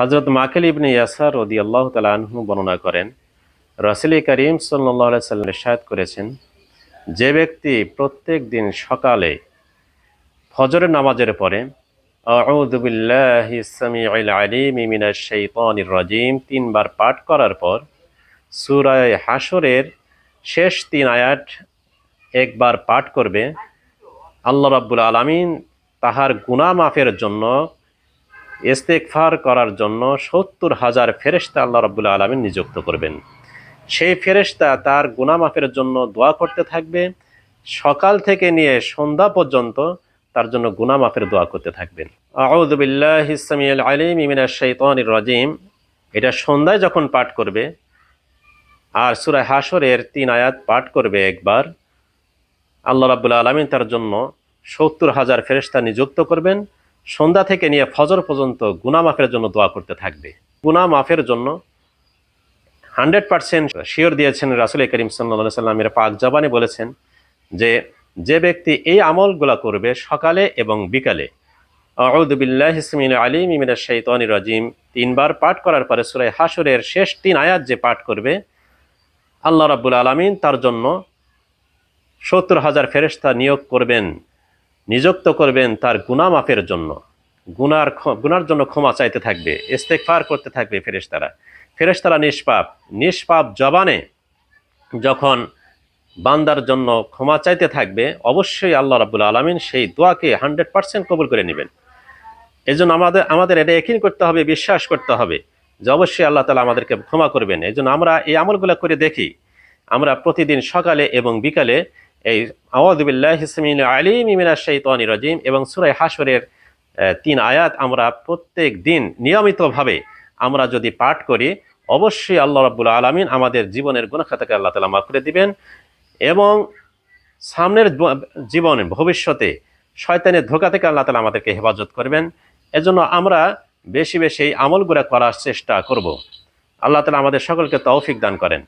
হজরত মাকেল ইবনে ইয়াসার রদি আল্লাহ তালাহু বর্ণনা করেন, রসুল করিম সাল্লাহ সাল্লাম ইরশাদ করেছেন, যে ব্যক্তি প্রত্যেক দিন সকালে ফজরের নামাজের পরে রাজিম তিনবার পাঠ করার পর, সুরায় হাশরের শেষ তিন আয়াত একবার পাঠ করবে, আল্লাহ রাব্বুল আলামিন তাহার গুনাহ মাফের জন্য ইস্তেকফার করার জন্য সত্তর হাজার ফেরেশতা আল্লাহ রাব্বুল আলামিন নিযুক্ত করবেন। সেই ফেরেশতা তার গুনাহ মাফের জন্য দোয়া করতে থাকবে। সকাল থেকে নিয়ে সন্ধ্যা পর্যন্ত তার জন্য গুনাহ মাফের দোয়া করতে থাকবেন। আউযু বিল্লাহি সামিউল আলিম মিনাশ শাইতানির রাজিম। এটা সন্ধ্যায় যখন পাঠ করবে আর সূরা হাসরের তিন আয়াত পাঠ করবে একবার, আল্লাহ রাব্বুল আলামিন তার জন্য সত্তর হাজার ফেরেশতা নিযুক্ত করবেন। সন্ধ্যা থেকে নিয়ে ফজর পর্যন্ত গুনাহ মাফের জন্য দোয়া করতে থাকবে। গুনাহ মাফের জন্য হান্ড্রেড পার্সেন্ট শিওর দিয়েছেন রাসুল করিম সাল্লা সাল্লামের পাক জবানে বলেছেন যে যে ব্যক্তি এই আমলগুলা করবে সকালে এবং বিকালে আউদুবিল্লাহ ইসমিন আলী মিমিনা শৈতানি রাজিম, তিনবার পাঠ করার পরে সুরাই হাসুরের শেষ তিন আয়াত যে পাঠ করবে, আল্লাহ রাব্বুল আলমিন তার জন্য সত্তর হাজার ফেরেস্তা নিয়োগ করবেন। নিযুক্ত করবেন তার গুনাহ মাফের জন্য। গুনার গুনার জন্য ক্ষমা চাইতে থাকবে ইস্তেকফার করতে থাকবে ফেরেশতারা। ফেরেশতারা নিষ্পাপ। নিষ্পাপ জবানে যখন বান্দার জন্য ক্ষমা চাইতে থাকবে, অবশ্যই আল্লাহ রাবুল আলমিন সেই দোয়াকে হান্ড্রেড পার্সেন্ট কবুল করে নেবেন। এই জন্য আমাদের আমাদের এটা একিন করতে হবে, বিশ্বাস করতে হবে যে অবশ্যই আল্লাহ তালা আমাদেরকে ক্ষমা করবেন। এই আমরা এই আমলগুলো করে দেখি। আমরা প্রতিদিন সকালে এবং বিকালে এই আওয়াদুবিল্লাহ হিসমিন আলী মিমিনা শৈতানি রাজিম এবং সুরাই হাসরের তিন আয়াত আমরা প্রত্যেক দিন নিয়মিতভাবে আমরা যদি পাঠ করি, অবশ্যই আল্লাহ রাব্বুল আলমিন আমাদের জীবনের গুণাখাতাকে আল্লাহ তালা মাফ করে দিবেন এবং সামনের জীবনে, ভবিষ্যতে শয়তানের ধোকা থেকে আল্লাহ তালা আমাদেরকে হেফাজত করবেন। এজন্য আমরা বেশি বেশি আমলগুলো করার চেষ্টা করব। আল্লাহ তালা আমাদের সকলকে তৌফিক দান করেন।